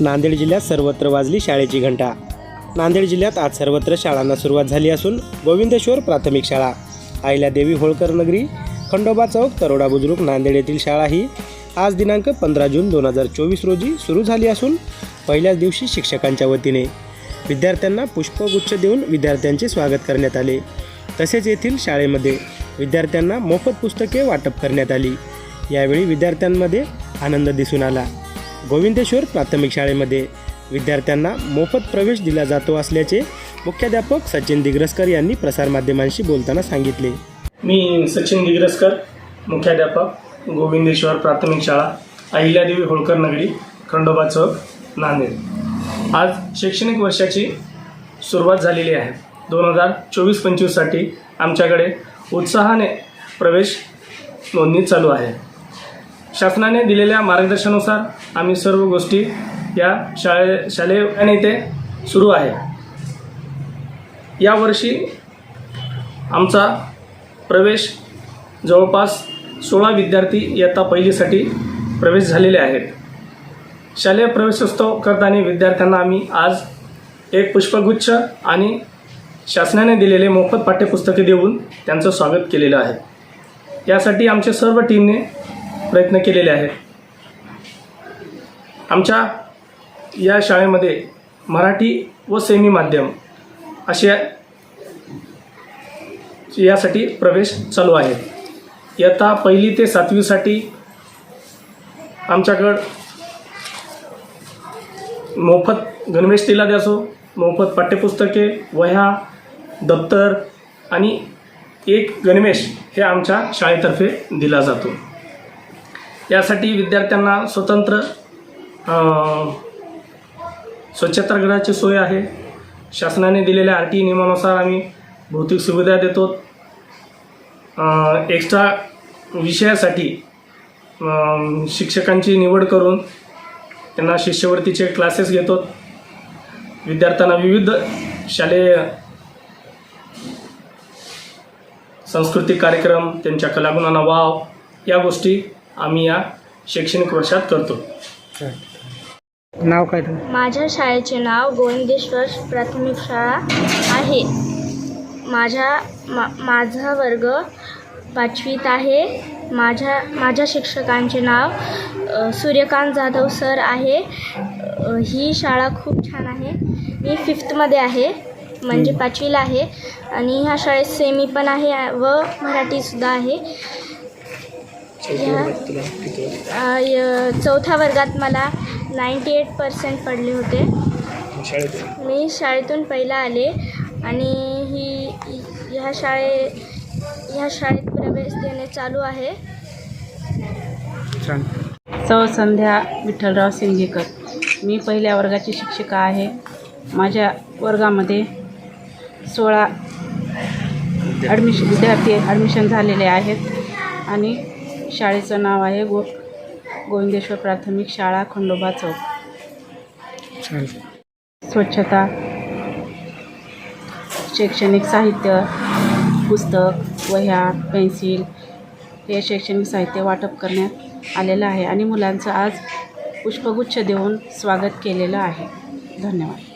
नांदेड जिल्ह्यात सर्वत्र वाजली शाळेची घंटा. नांदेड जिल्ह्यात आज सर्वत्र शाळांना सुरुवात झाली असून गोविंदेश्वर प्राथमिक शाळा अहिल्यादेवी होळकर नगरी खंडोबा चौक तरोडा बुद्रुक नांदेड येथील शाळा ही आज दिनांक पंधरा जून दोन हजार चोवीस रोजी सुरू झाली असून पहिल्याच दिवशी शिक्षकांच्या वतीने विद्यार्थ्यांना पुष्पगुच्छ देऊन विद्यार्थ्यांचे स्वागत करण्यात आले. तसेच येथील शाळेमध्ये विद्यार्थ्यांना मोफत पुस्तके वाटप करण्यात आली. यावेळी विद्यार्थ्यांमध्ये आनंद दिसून आला. गोविंदेश्वर प्राथमिक शाळेमध्ये. विद्यार्थ्यांना मोफत प्रवेश दिला जातो असल्याचे मुख्याध्यापक सचिन दिग्रसकर यांनी प्रसारमाध्यमांशी बोलताना सांगितले. मी सचिन दिग्रसकर मुख्याध्यापक गोविंदेश्वर प्राथमिक शाळा अहिल्यादेवी होळकर नगरी खंडोबा चौक नांदेड. आज शैक्षणिक वर्षाची सुरुवात झालेली आहे. दोन हजार चोवीस पंचवीससाठी आमच्याकडे उत्साहाने प्रवेश नोंदणी चालू आहे. शासनाने दिलेल्या मार्गदर्शनानुसार आम्ही सर्व गोष्टी या शाळे शालेय इथे सुरू आहे. यावर्षी आमचा प्रवेश जवळपास सोळा विद्यार्थी इयत्ता पहिलीसाठी प्रवेश झालेले आहेत. शालेय प्रवेशोत्सव करताना विद्यार्थ्यांना आम्ही आज एक पुष्पगुच्छ आणि शासनाने दिलेले मोफत पाठ्यपुस्तके देऊन त्यांचं स्वागत केलेलं आहे. यासाठी आमच्या सर्व टीमने प्रयत्न केलेले आहेत. आमच्या या शाळेमध्ये मराठी व सेमी माध्यम अशा यासाठी प्रवेश चालू आहे. इयत्ता पहिली ते सातवीसाठी आमच्याकडं मोफत गणवेश दिला द्यासो मोफत पाठ्यपुस्तके वह्या दप्तर आणि एक गणवेश हे आमच्या शाळेतर्फे दिला जातो. यासाठी विद्यार्थ्यांना स्वतंत्र स्वच्छतागृहाची सोय आहे. शासनाने दिलेल्या आर टी नियमानुसार आम्ही भौतिक सुविधा देतो. एक्स्ट्रा विषयासाठी शिक्षकांची निवड करून त्यांना शिष्यवृत्तीचे क्लासेस घेतो. विद्यार्थ्यांना विविध शालेय सांस्कृतिक कार्यक्रम त्यांच्या कलागुणांना वाव या गोष्टी आम्ही या शैक्षणिक वर्षात करतो. नाव काय तुमचं? माझ्या शाळेचे नाव गोविंदेश्वर प्राथमिक शाळा आहे. माझ्या मा माझा वर्ग पाचवीत आहे. माझ्या माझ्या शिक्षकांचे नाव सूर्यकांत जाधव सर आहे. ही शाळा खूप छान आहे. मी फिफ्थमध्ये आहे म्हणजे पाचवीला आहे. आणि ह्या शाळेत सेमी पण आहे व मराठीसुद्धा आहे. चौथ्या वर्गात मला नाईंटी एट पर्सेंट पडले होते. मी शाळेतून पहिला आले आणि ही ह्या शाळे ह्या शाळेत प्रवेश देणे चालू आहे. सौ संध्या विठ्ठलराव सिंगेकर मी पहिल्या वर्गाची शिक्षिका आहे. माझ्या वर्गामध्ये सोळा ॲडमिशन विद्यार्थी ॲडमिशन झालेले आहेत. आणि शाळेचं नाव आहे गो गोविंदेश्वर प्राथमिक शाळा खंडोबा चौक. स्वच्छता शैक्षणिक साहित्य पुस्तक वह्या पेन्सिल हे शैक्षणिक साहित्य वाटप करण्यात आलेलं आहे आणि मुलांचं आज पुष्पगुच्छ देऊन स्वागत केलेलं आहे. धन्यवाद.